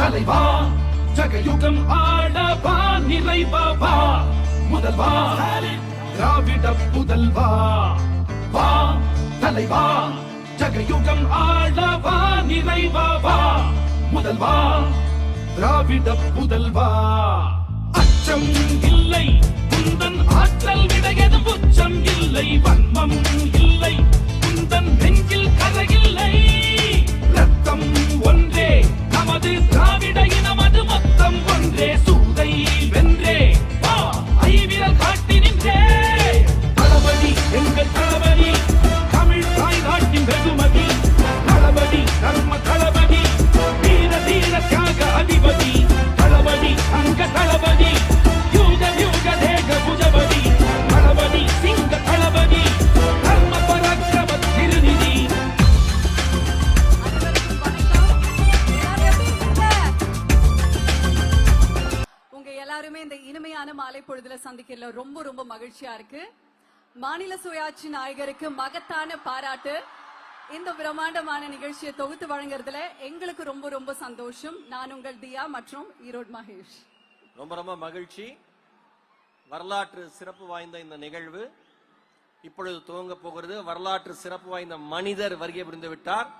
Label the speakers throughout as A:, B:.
A: தலைவா ஜகயுகம் ஆடவா நிறைவா வா முதல்வா திராவிட புதல்வா வா தலைவா ஜகயுகம் ஆடவா நிறைவா வா முதல்வா திராவிட புதல்வா அச்சம் இல்லை குந்தன் ஆற்றல் விடையது உச்சம் இல்லை வன்மம் இல்லை.
B: இந்த மாலை பொழுதுல சந்திக்கிறதுல ரொம்ப ரொம்ப மகிழ்ச்சியா இருக்கு. மாநில சுயாட்சி நாயகருக்கு மகத்தான பாராட்டு. இந்த பிரம்மாண்டமான நிகழ்ச்சியை தொகுத்து வழங்குறதுல எங்களுக்கு ரொம்ப ரொம்ப சந்தோஷம். நான் உங்கள் தியா மற்றும் ஈரோடு மகேஷ்.
C: ரொம்ப ரொம்ப மகிழ்ச்சி. வரலாற்று சிறப்பு வாய்ந்த இந்த நிகழ்வு. இப்பொழுது துவங்க போகிறது. வரலாற்று சிறப்பு வாய்ந்த மனிதர் வருகை புரிந்து விட்டார்.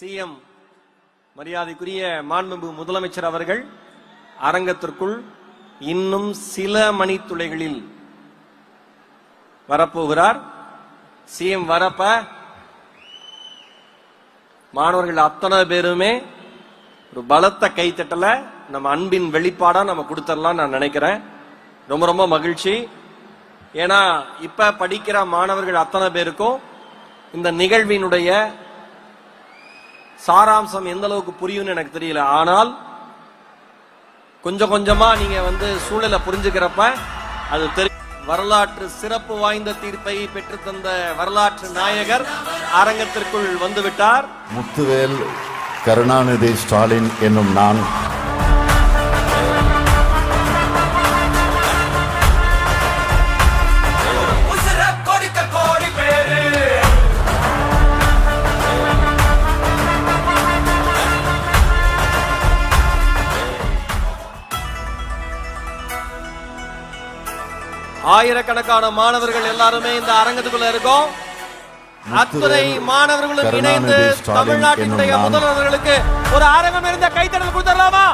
C: சிஎம் மரியாதைக்குரிய மாண்புமிகு முதலமைச்சர் அவர்கள் அரங்கத்திற்குள் இன்னும் சில மணித்துளைகளில் வரப்போகிறார். சிஎம் வரப்ப மாணவர்கள் அத்தனை பேருமே ஒரு பலத்த கைத்தட்டல நம்ம அன்பின் வெளிப்பாடா நம்ம கொடுத்துடலாம் நான் நினைக்கிறேன். ரொம்ப ரொம்ப மகிழ்ச்சி. ஏன்னா இப்ப படிக்கிற மாணவர்கள் அத்தனை பேருக்கும் இந்த நிகழ்வினுடைய சாராம்சம் எந்த அளவுக்கு புரியும்னு எனக்கு தெரியல. ஆனால் கொஞ்சம் கொஞ்சமா நீங்க வந்து சூழலை புரிஞ்சுக்கிறப்ப அது தெரியும் வரலாற்று சிறப்பு வாய்ந்த தீர்ப்பை பெற்றுத்தந்த வரலாற்று நாயகர் அரங்கத்திற்குள் வந்துவிட்டார்.
D: முத்துவேல் கருணாநிதி ஸ்டாலின் என்னும் நான்
C: ஆயிரக்கணக்கான மாணவர்கள் எல்லாருமே இந்த அரங்கத்துக்குள்ள இருக்கோம் அத்துறை மாணவர்களும் இணைந்து தமிழ்நாட்டினுடைய. முதல்வர்களுக்கு ஒரு அரங்கம் இருந்த கைத்தடல் கொடுத்துடலாமா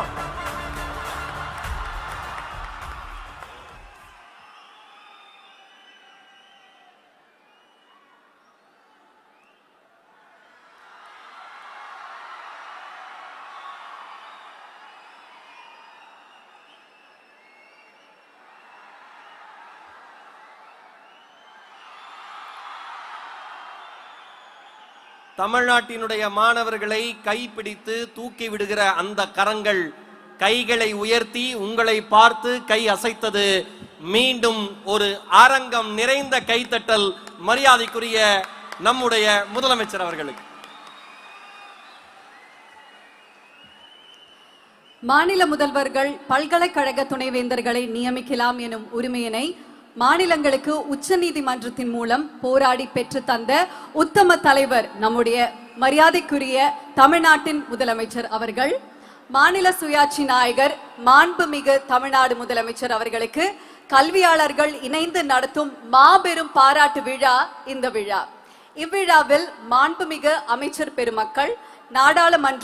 C: தமிழ்நாட்டினுடைய மாணவர்களை கைப்பிடித்து தூக்கி விடுகிற அந்த கரங்கள் கைகளை உயர்த்தி உங்களை பார்த்து கை அசைத்தது. மீண்டும் ஒரு அரங்கம் நிறைந்த கைத்தட்டல் மரியாதைக்குரிய நம்முடைய முதலமைச்சர் அவர்களுக்கு.
B: மாநில முதல்வர்கள் பல்கலைக்கழக துணைவேந்தர்களை நியமிக்கலாம் எனும் உரிமையினை மாநிலங்களுக்கு உச்சநீதிமன்றத்தின் மூலம் போராடி பெற்று தந்த உத்தம தலைவர் நம்முடைய மரியாதைக்குரிய தமிழ்நாட்டின் முதலமைச்சர் அவர்கள் மாநில சுயாட்சி நாயகர் மாண்புமிகு தமிழ்நாடு முதலமைச்சர் அவர்களுக்கு கல்வியாளர்கள் இணைந்து நடத்தும் மாபெரும் பாராட்டு விழா இந்த விழா. இவ்விழாவில் மாண்புமிகு அமைச்சர் பெருமக்கள் நாடாளுமன்ற